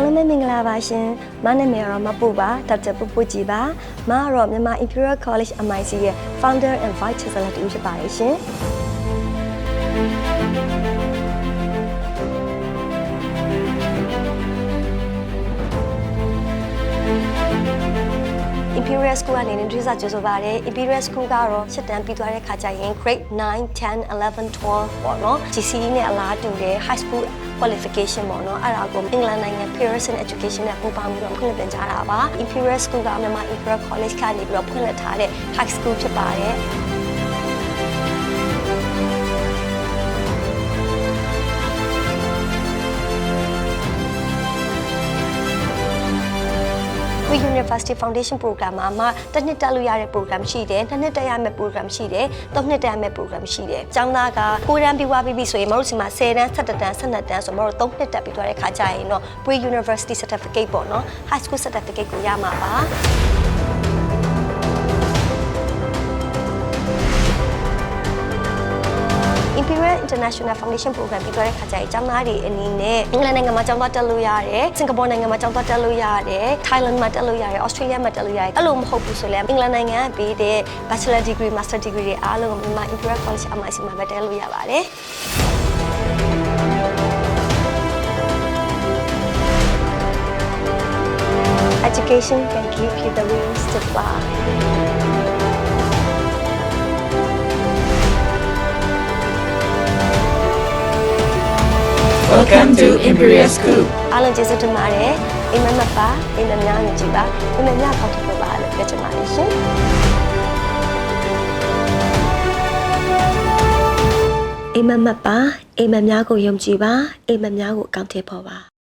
အားလုံးပဲမင်္ဂလာပါရှင်မနာမည်ကတော့မပူပါဒေါက်တာပူပူကြီးပါမကတော့မြန်မာ Imperial College MIC ရဲ့ Founder and Vice Chancellor တူဖြစ်ပါတယ်ရှင် Imperial School အနေနဲ့တွေ့စာကြိုဆိုပါရစေ Imperial School ကတော့ရှစ်တန်းပြီးသွားတဲ့ခါကျရင် grade 9 10 11 12ပေါ့နော် GCE နဲ့အလားတူတဲ့ high school qualification ပေါ့နော်အဲ့ဒါကိုအင်္ဂလန်နိုင်ငံ Pearson Education နဲ့ပူးပေါင်းပြီးတော့ဖွင့်လှစ်တင်ကြတာပါ Imperial School ကမြန်မာ Imperial College ကနေပြီးတော့ဖွင့်လှစ်ထားတဲ့ high school ဖြစ်ပါတယ် We University Foundation Program မှာမှတစ်နှစ်တက်လို့ရတဲ့ program ရှိတယ်နှစ်နှစ်တက်ရမယ့် program ရှိတယ်သုံးနှစ်တက်ရမယ့် program ရှိတယ်ကျောင်းသားကကိုရန်ပြီးွားပြီးပြီဆိုရင်မတို့စီမှာ10တန်း17တန်း12တန်းဆိုမတို့သုံးနှစ်တက်ပြီးသွားတဲ့ခါကျရင်တော့ Pre University Certificate ပေါ့နော် High School Certificate ကိုရမှာပါ Imperial International Foundation Program ပြီးသွားတဲ့ခါကျရင်ကျောင်းသားတွေအနေနဲ့အင်္ဂလန်နိုင်ငံမှာကျောင်းသားတက်လို့ရတယ်စင်ကာပူနိုင်ငံမှာကျောင်းသားတက်လို့ရတယ် Thailand မှာတက်လို့ရတယ် Australia မှာတက်လို့ရတယ်အဲ့လိုမဟုတ်ဘူးဆိုလည်းအင်္ဂလန်နိုင်ငံကပေးတဲ့ Bachelor Degree Master Degree တွေအားလုံးမြန်မာ Imperial College MIC မှာပဲတက်လို့ရပါတယ် Education can give you the wings to fly. Welcome to Imperial School. အားလုံးကျေးဇူးတင်ပါတယ်အိမ်မက်မက်ပါအိမ်မက်များနေကြည့်ပါအိမ်မက်များကောင်းထပ်ပါလို့ပြောချင်ပါတယ်ရှင်အိမ်မက်မက်ပါအိမ်မက်များကိုယုံကြည်ပါအိမ်မက်များကိုအကောင့်ထည့်ဖို့ပါ